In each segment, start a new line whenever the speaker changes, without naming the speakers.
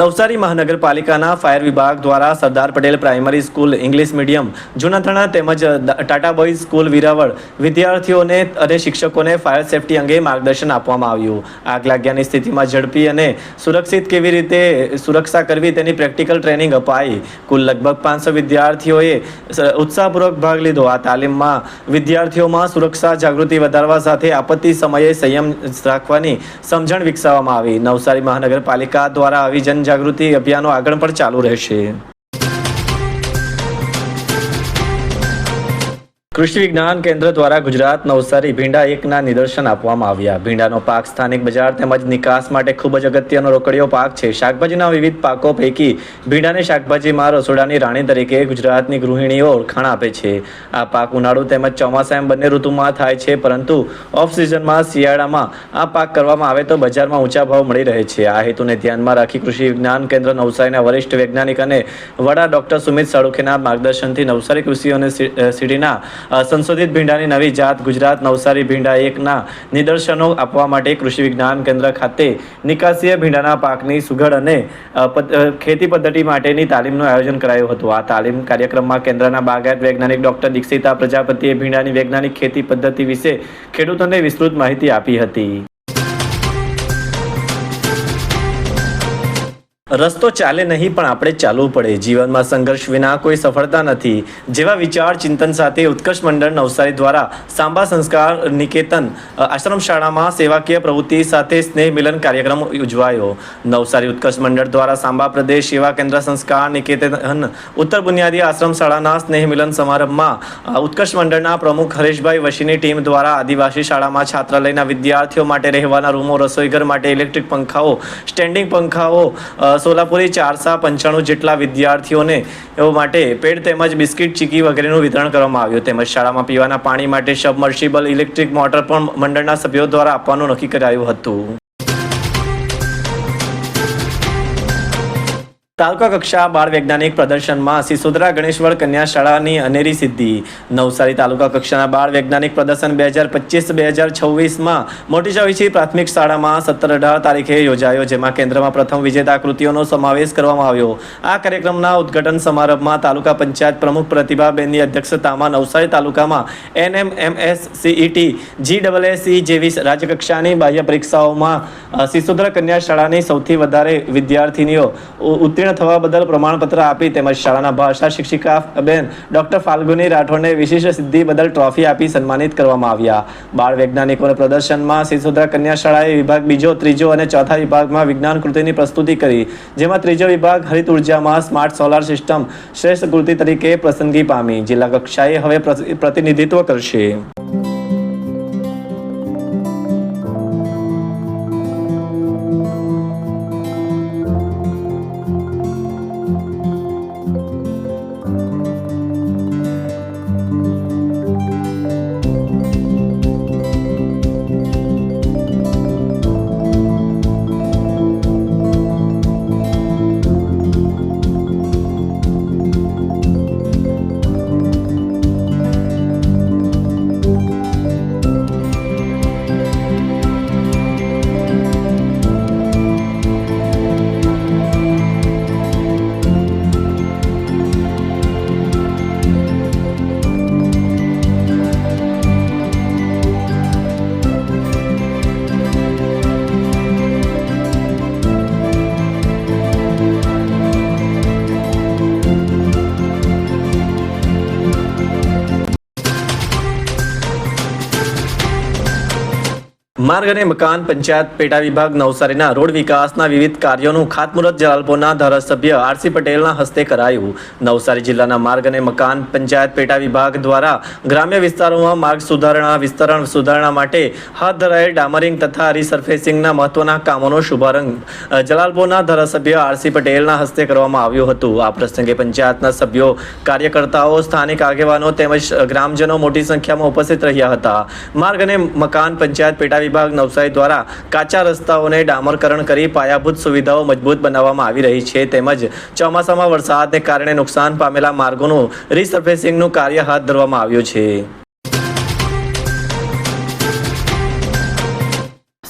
નવસારી મહાનગરપાલિકાના ફાયર વિભાગ દ્વારા Sardar Patel primary school English medium, જૂનાથણા તેમજ ટાટા બોયઝ સ્કૂલ વિરાવળ વિદ્યાર્થીઓને અને શિક્ષકોને ફાયર સેફટી અંગે માર્ગદર્શન આપવામાં આવ્યું. આગ લાગ્યાની સ્થિતિમાં ઝડપી અને સુરક્ષિત કેવી રીતે સુરક્ષા કરવી તેની પ્રેક્ટિકલ ટ્રેનિંગ અપાઈ. કુલ લગભગ પાંચસો વિદ્યાર્થીઓએ ઉત્સાહપૂર્વક ભાગ લીધો. આ તાલીમમાં વિદ્યાર્થીઓમાં સુરક્ષા જાગૃતિ વધારવા સાથે આપત્તિ સમયે સંયમ રાખવાની સમજણ વિકસાવવામાં આવી. નવસારી મહાનગરપાલિકા દ્વારા આવી જનજાગૃતિ અભિયાનો આગળ પણ ચાલુ રહેશે. કૃષિ વિજ્ઞાન કેન્દ્ર દ્વારા ગુજરાત નવસારી ભીંડા એકના નિદર્શન આપવામાં આવ્યા. ભીંડાનો પાક સ્થાનિક બજાર તેમજ નિકાસ માટે ખૂબ જ અગત્યનો રોકડીયો પાક છે. શાકભાજીના વિવિધ પાકો પૈકી ભીંડાને શાકભાજીમાં રસોડાની રાણી તરીકે ગુજરાતની ગૃહિણીઓ ઓળખાણ આપે છે. આ પાક ઉનાળુ તેમજ ચોમાસા એમ બંને ઋતુમાં થાય છે પરંતુ ઓફ સિઝનમાં શિયાળામાં આ પાક કરવામાં આવે તો બજારમાં ઊંચા ભાવ મળી રહે છે. આ હેતુને ધ્યાનમાં રાખી કૃષિ વિજ્ઞાન કેન્દ્ર નવસારીના વરિષ્ઠ વૈજ્ઞાનિક અને વડા ડોક્ટર સુમિત સાળુખેના માર્ગદર્શનથી નવસારી કૃષિ યુનિવર્સિટીના અ, સંશોધિત ભીંડાની નવી જાત ગુજરાત નવસારી ભીંડા એકના નિદર્શનો આપવા માટે કૃષિ વિજ્ઞાન કેન્દ્ર ખાતે નિકાસીય ભીંડાના પાકની સુઘડ અને ખેતી પદ્ધતિ માટેની તાલીમનું આયોજન કરાયું હતું. આ તાલીમ કાર્યક્રમમાં કેન્દ્રના બાગાયત વૈજ્ઞાનિક ડોક્ટર દીક્ષિતા પ્રજાપતિએ ભીંડાની વૈજ્ઞાનિક ખેતી પદ્ધતિ વિશે ખેડૂતોને વિસ્તૃત માહિતી આપી હતી. રસ્તો ચાલે નહીં, પણ આપણે ચાલવું પડે. જીવનમાં સંઘર્ષ વિના કોઈ સફળતા નથી. જેવા વિચાર ચિંતન સાથે ઉત્કર્ષ મંડળ નવસારી દ્વારા સાંબા સંસ્કાર નિકેતન આશ્રમ શાળામાં સેવાકીય પ્રવૃત્તિ સાથે સ્નેહ મિલન કાર્યક્રમ ઉજવાયો. નવસારી ઉત્કર્ષ મંડળ દ્વારા સાંબા પ્રદેશ સેવા કેન્દ્ર સંસ્કાર નિકેતન, ઉત્તર બુનિયાદી આશ્રમ શાળાના સ્નેહ મિલન સમારંભમાં ઉત્કર્ષ મંડળના પ્રમુખ હરેશભાઈ વશીની ટીમ દ્વારા આદિવાસી શાળામાં છાત્રાલયના વિદ્યાર્થીઓ માટે રહેવાના રૂમો, રસોઈઘર માટે ઇલેક્ટ્રિક પંખાઓ, સ્ટેન્ડિંગ પંખાઓ સોલાપુરી ચારસા પંચાણું જેટલા વિદ્યાર્થીઓને માટે પેડ તેમજ બિસ્કિટ, ચીકી વગેરેનું વિતરણ કરવામાં આવ્યું. તેમજ શાળામાં પીવાના પાણી માટે સબમર્સિબલ ઇલેક્ટ્રિક મોટર પણ મંડળના સભ્યો દ્વારા આપવાનું નક્કી કરાયું હતું. તાલુકા કક્ષા બાળ વૈજ્ઞાનિક પ્રદર્શનમાં સિસોદરા ગણેશ્વર કન્યા શાળાની અનેરી સિદ્ધિ. નવસારી તાલુકા કક્ષાના બાળ વૈજ્ઞાનિક પ્રદર્શન બે હજાર પચીસ બે હજાર છવ્વીસમાં મોટી ચોવીસી પ્રાથમિક શાળામાં સત્તર અઢાર તારીખે યોજાયો, જેમાં કેન્દ્રમાં પ્રથમ વિજેતા કૃતિઓનો સમાવેશ કરવામાં આવ્યો. આ કાર્યક્રમના ઉદ્ઘાટન સમારંભમાં તાલુકા પંચાયત પ્રમુખ પ્રતિભાબેનની અધ્યક્ષતામાં નવસારી તાલુકામાં NMMS CET G double S E રાજ્યકક્ષાની બાહ્ય પરીક્ષાઓમાં સિસોદરા કન્યા શાળાની સૌથી વધારે વિદ્યાર્થીનીઓ ઉ- થવા બદલ પ્રમાણપત્ર આપી તેમજ શાળાના ભાષા શિક્ષિકા બેન ડોક્ટર ફાલ્ગુની રાઠોડને વિશિષ્ટ સિદ્ધિ બદલ ટ્રોફી આપી સન્માનિત કરવામાં આવ્યા. બાળ વૈજ્ઞાનિકોના પ્રદર્શનમાં સિસોદરા કન્યા શાળાએ વિભાગ બીજો, ત્રીજો અને ચોથા વિભાગમાં વિજ્ઞાન કૃતિની પ્રસ્તુતિ કરી, જેમાં ત્રીજો વિભાગ હરિત ઉર્જામાં સ્માર્ટ સોલાર સિસ્ટમ શ્રેષ્ઠ કૃતિ તરીકે પસંદગી પામી. જિલ્લા કક્ષાએ હવે પ્રતિનિધિત્વ કરશે. માર્ગ અને મકાન પંચાયત પેટા વિભાગ નવસારીના રોડ વિકાસના વિવિધ કાર્યોનું ખાતમુહૂર્ત જલાલપોરના ધારાસભ્ય આરસી પટેલના હસ્તે કરાયું. નવસારી જિલ્લાના માર્ગ અને મકાન પંચાયત પેટા વિભાગ દ્વારા ગ્રામ્ય વિસ્તારોમાં માર્ગ સુધારણા, વિસ્તરણ, સુધારણા માટે હાથ ધરાયેલ ડામરિંગ તથા રીસર્ફેસિંગના મહત્વના કામોનો શુભારંભ જલાલપોરના ધારાસભ્ય આરસી પટેલના હસ્તે કરવામાં આવ્યું હતું. આ પ્રસંગે પંચાયતના સભ્યો, કાર્યકર્તાઓ, સ્થાનિક આગેવાનો તેમજ ગ્રામજનો મોટી સંખ્યામાં ઉપસ્થિત રહ્યા હતા. માર્ગ અને મકાન પંચાયત પેટા વિભાગ નવસારી દ્વારા કાચા રસ્તાઓને ડામરકરણ કરી પાયાભૂત સુવિધાઓ મજબૂત બનાવવામાં આવી રહી છે. તેમજ ચોમાસામાં વરસાદને કારણે નુકસાન પામેલા માર્ગોનું રીસર્ફેસિંગનું કાર્ય હાથ ધરવામાં આવ્યું છે.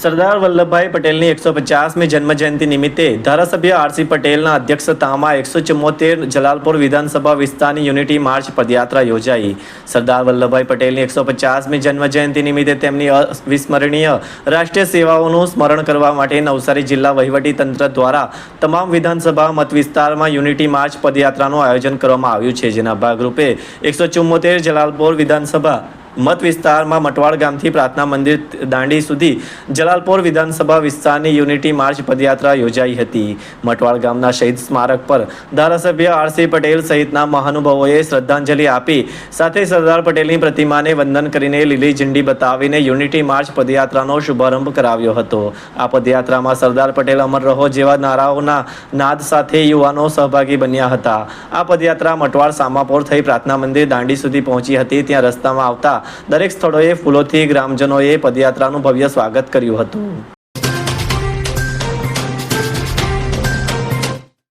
સરદાર વલ્લભભાઈ પટેલની એકસો પચાસમી જન્મજયંતિ નિમિત્તે ધારાસભ્ય આરસી પટેલના અધ્યક્ષતામાં એકસો ચુમ્મોતેર જલાલપુર વિધાનસભા વિસ્તારની યુનિટી માર્ચ પદયાત્રા યોજાઈ. સરદાર વલ્લભભાઈ પટેલની એકસો પચાસમી જન્મજયંતિ નિમિત્તે તેમની અવિસ્મરણીય રાષ્ટ્રીય સેવાઓનું સ્મરણ કરવા માટે નવસારી જિલ્લા વહીવટી તંત્ર દ્વારા તમામ વિધાનસભા મત વિસ્તારમાં યુનિટી માર્ચ પદયાત્રાનું આયોજન કરવામાં આવ્યું છે. જેના ભાગરૂપે એકસો ચુમ્મોતેર જલાલપુર વિધાનસભા મત વિસ્તારમાં મટવાડ ગામથી પ્રાર્થના મંદિર દાંડી સુધી જલાલપોર વિધાનસભા વિસ્તારની યુનિટી માર્ચ પદયાત્રા યોજાઈ હતી. મટવાડ ગામના શહીદ સ્મારક પર ધારાસભ્ય આરસી પટેલ સહિતના મહાનુભાવોએ શ્રદ્ધાંજલિ આપી, સાથે સરદાર પટેલની પ્રતિમાને વંદન કરીને લીલી ઝંડી બતાવીને યુનિટી માર્ચ પદયાત્રાનો શુભારંભ કરાવ્યો હતો. આ પદયાત્રામાં સરદાર પટેલ અમર રહો જેવા નારાઓના નાદ સાથે યુવાનો સહભાગી બન્યા હતા. આ પદયાત્રા મટવાડ સામાપોર થઈ પ્રાર્થના મંદિર દાંડી સુધી પહોંચી હતી, ત્યાં રસ્તામાં આવતા દરેક સ્થળોએ ફૂલોથી ગ્રામજનોએ પદયાત્રાનું ભવ્ય સ્વાગત કર્યું હતું.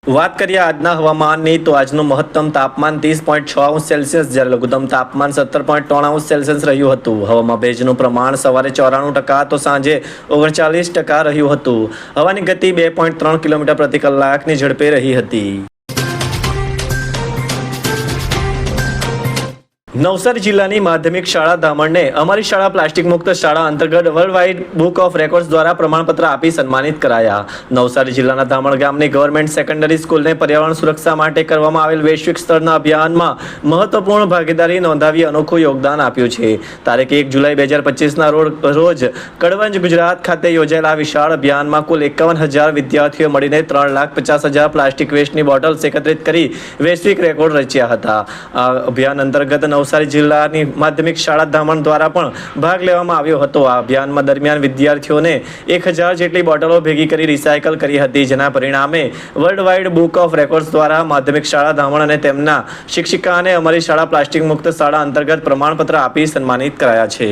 વાત કરીએ આજના હવામાનની, તો આજનું મહત્તમ તાપમાન ત્રીસ પોઈન્ટ છ અંશ સેલ્સિયસ, જ્યારે લઘુત્તમ તાપમાન સત્તર પોઈન્ટ ત્રણ અંશ સેલ્સિયસ રહ્યું હતું. હવામાં ભેજનું પ્રમાણ સવારે ચોરાણું ટકા, તો સાંજે ઓગણચાલીસ ટકા રહ્યું હતું. હવાની ગતિ બે પોઈન્ટ ત્રણ કિલોમીટર પ્રતિ કલાકની ઝડપે રહી હતી. નવસારી જિલ્લાની માધ્યમિક શાળા ધામણને અમારી શાળા પ્લાસ્ટિક મુક્ત શાળા અંતર્ગત World Wide Book of Records દ્વારા પ્રમાણપત્ર આપી સન્માનિત કરાયા. નવસારી જિલ્લાના ધામણ ગામની ગવર્મેન્ટ સેકન્ડરી સ્કૂલને પર્યાવરણ સુરક્ષા માટે કરવામાં આવેલ વૈશ્વિક સ્તરના અભિયાનમાં મહત્વપૂર્ણ ભાગીદારી નોંધાવી અનોખું યોગદાન આપ્યું છે. તારીખ એક જુલાઈ બે હજાર પચીસના રોજ કડવંજ ગુજરાત ખાતે યોજાયેલા વિશાળ અભિયાનમાં કુલ એકાવન હજાર વિદ્યાર્થીઓ મળીને ત્રણ લાખ પચાસ હજાર પ્લાસ્ટિક વેસ્ટની બોટલ્સ એકત્રિત કરી વૈશ્વિક રેકોર્ડ રચ્યા હતા. આ અભિયાન અંતર્ગત નવસારી જિલ્લાની માધ્યમિક શાળા ધામણ દ્વારા પણ ભાગ લેવામાં આવ્યો હતો. આ અભિયાનમાં દરમિયાન વિદ્યાર્થીઓને એક હજાર જેટલી બોટલો ભેગી કરી રિસાયકલ કરી હતી, જેના પરિણામે World Wide Book of Records દ્વારા માધ્યમિક શાળા ધામણ અને તેમના શિક્ષિકાને અમારી શાળા પ્લાસ્ટિક મુક્ત શાળા અંતર્ગત પ્રમાણપત્ર આપી સન્માનિત કરાયા છે.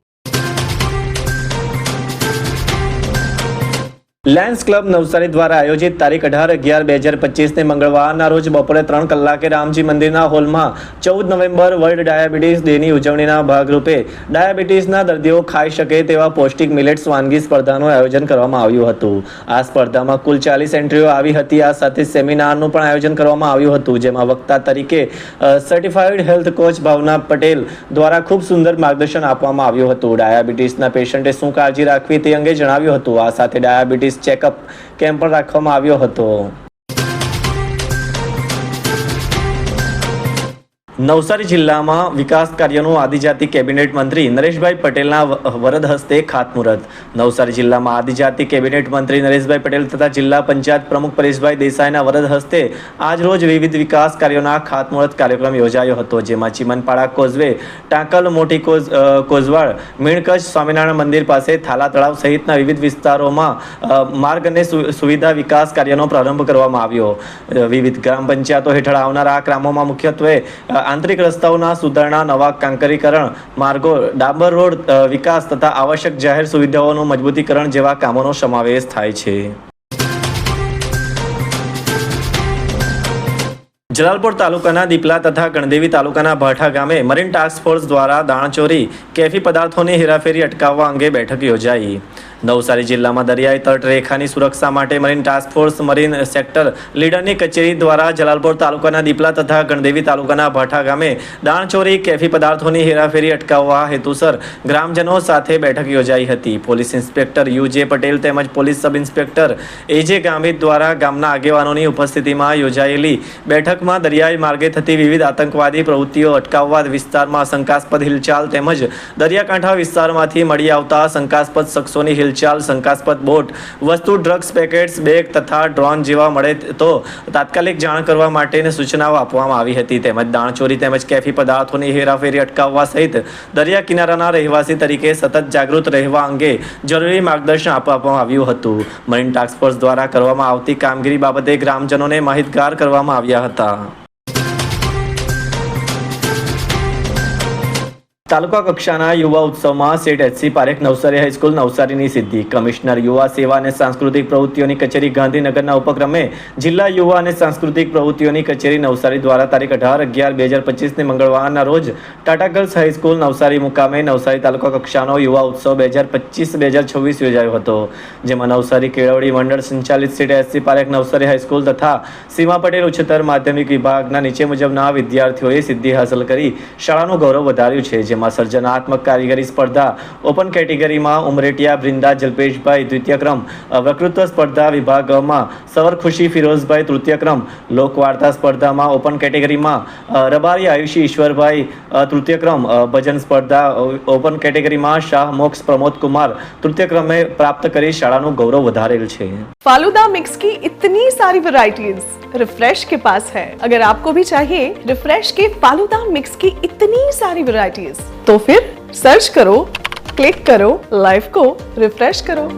Lions Club Navsari દ્વારા આયોજિત તારીખ અઢાર અગિયાર બે હજાર પચીસને મંગળવારના રોજ બપોરે ત્રણ કલાકે રામજી મંદિરના હોલમાં ચૌદ નવેમ્બર વર્લ્ડ ડાયાબિટીસ ડેની ઉજવણીના ભાગરૂપે ડાયાબિટીસના દર્દીઓ ખાઈ શકે તેવા પૌષ્ટિક મિલેટ્સ વાનગી સ્પર્ધાનું આયોજન કરવામાં આવ્યું હતું. આ સ્પર્ધામાં કુલ ચાલીસ એન્ટ્રીઓ આવી હતી. આ સાથે સેમિનારનું પણ આયોજન કરવામાં આવ્યું હતું, જેમાં વક્તા તરીકે certified health coach Bhavna Patel દ્વારા ખૂબ સુંદર માર્ગદર્શન આપવામાં આવ્યું હતું. ડાયાબિટીસના પેશન્ટે શું કાળજી રાખવી તે અંગે જણાવ્યું હતું. આ સાથે ડાયાબિટીસ ચેકઅપ કેમ્પ પણ રાખવામાં આવ્યો હતો. નવસારી જિલ્લામાં વિકાસ કાર્યનું આદિજાતિ કેબિનેટ મંત્રી નરેશભાઈ પટેલના વરદ હસ્તે ખાતમુહૂર્ત. નવસારી જિલ્લામાં આદિજાતિ કેબિનેટ મંત્રી નરેશભાઈ પટેલ તથા જિલ્લા પંચાયત પ્રમુખ પરેશભાઈ દેસાઈના વરદ હસ્તે આજરોજ વિવિધ વિકાસ કાર્યોના ખાતમુહૂર્ત કાર્યક્રમ યોજાયો હતો જેમાં ચીમનપાડા કોઝવે ટાંકલ મોટી કોઝ અ, કોઝવાડ મીણકચ્છ સ્વામિનારાયણ મંદિર પાસે થાલા તળાવ સહિતના વિવિધ વિસ્તારોમાં માર્ગ અને સુવિધા વિકાસ કાર્યનો પ્રારંભ કરવામાં આવ્યો. વિવિધ ગ્રામ પંચાયતો હેઠળ આવનારા આ ગ્રામોમાં મુખ્યત્વે આંતરિક રસ્તાઓના સુધારણા, નવા કાંકરીકરણ, માર્ગો, ડાંબર રોડ વિકાસ તથા આવશ્યક જાહેર સુવિધાઓનું મજબૂતીકરણ જેવા કામોનો સમાવેશ થાય છે. જલાલપોર તાલુકાના દીપલા તથા ગણદેવી તાલુકાના ભાઠા ગામે મરીન ટાસ્ક ફોર્સ દ્વારા દાણચોરી, કેફી પદાર્થોની હેરાફેરી અટકાવવા અંગે બેઠક યોજાઈ. નવસારી જિલ્લામાં દરિયાઈ તટરેખાની સુરક્ષા માટે marine task force, marine sector લીડરની કચેરી દ્વારા જલાલપોર તાલુકાના દીપલા તથા ગણદેવી તાલુકાના ભાઠા ગામે દાણચોરી કેફી પદાર્થોની હેરાફેરી અટકાવવા હેતુસર ગ્રામજનો સાથે બેઠક યોજાઈ હતી. પોલીસ ઇન્સ્પેક્ટર યુ પટેલ તેમજ પોલીસ સબ ઇન્સ્પેક્ટર એ જે ગામિત દ્વારા ગામના આગેવાનોની ઉપસ્થિતિમાં યોજાયેલી બેઠકમાં દરિયાઈ માર્ગે થતી વિવિધ આતંકવાદી પ્રવૃત્તિઓ અટકાવવા વિસ્તારમાં શંકાસ્પદ હિલચાલ તેમજ દરિયાકાંઠા વિસ્તારમાંથી મળી આવતા શંકાસ્પદ શખ્સોની હિલચાલ હિલચાલ શંકાસ્પદ બોટ, વસ્તુ ડ્રગ્સ પેકેટ્સ બેગ તથા ડ્રોન જેવા મળે તો તાત્કાલિક જાણ કરવા માટેની સૂચનાઓ આપવામાં આવી હતી. તેમજ દાણચોરી તેમજ કેફી પદાર્થોની હેરાફેરી અટકાવવા સહિત દરિયા કિનારાના રહેવાસી તરીકે સતત જાગૃત રહેવા અંગે જરૂરી માર્ગદર્શન આપવામાં આવ્યું હતું. મરીન ટાસ્ક ફોર્સ દ્વારા કરવામાં આવતી કામગીરી બાબતે ગ્રામજનોને માહિતગાર કરવામાં આવ્યા હતા. તાલુકા કક્ષાના યુવા ઉત્સવમાં Seth HC Parekh Navsari high school નવસારીની સિદ્ધિ. કમિશનર યુવા સેવા અને સાંસ્કૃતિક પ્રવૃત્તિઓની કચેરી ગાંધીનગરના ઉપક્રમે જિલ્લા યુવા અને સાંસ્કૃતિક પ્રવૃત્તિઓની કચેરી નવસારી દ્વારા તારીખ અઢાર અગિયાર બે હજાર પચીસને મંગળવારના રોજ ટાટા ગર્લ્સ હાઈસ્કૂલ નવસારી મુકામે નવસારી તાલુકા કક્ષાનો યુવા ઉત્સવ બે હજાર પચીસ બે હજાર છવ્વીસ યોજાયો હતો. જેમાં નવસારી કેળવણી મંડળ સંચાલિત Seth HC Parekh Navsari high school તથા સીમા પટેલ ઉચ્ચતર માધ્યમિક વિભાગના નીચે મુજબના વિદ્યાર્થીઓએ સિદ્ધિ હાંસલ કરી શાળાનું ગૌરવ વધાર્યું છે. જેમાં સર્જનાત્મક કારીગરી સ્પર્ધા ઓપન કેટેગરીમાં ઉમરેટિયા બ્રિંદા જલ્પેશભાઈ દ્વિતીય ક્રમ અ, વક્તૃત્વ સ્પર્ધા વિભાગમાં સવર ખુશી ફિરોઝભાઈ તૃતીય ક્રમ લોકવાર્તા સ્પર્ધામાં ઓપન કેટેગરીમાં અ, રબારી આયુષી ઈશ્વરભાઈ અ, તૃતીય ક્રમ અ, ભજન સ્પર્ધા અ, ઓપન કેટેગરીમાં શાહ મોક્ષ પ્રમોદ કુમાર તૃતીય ક્રમે પ્રાપ્ત કરી શાળાનું ગૌરવ વધારેલ છે
फालूदा मिक्स की इतनी सारी वैरायटीज रिफ्रेश के पास है अगर आपको भी चाहिए रिफ्रेश के फालूदा मिक्स की इतनी सारी वैरायटीज तो फिर सर्च करो क्लिक करो लाइफ को रिफ्रेश करो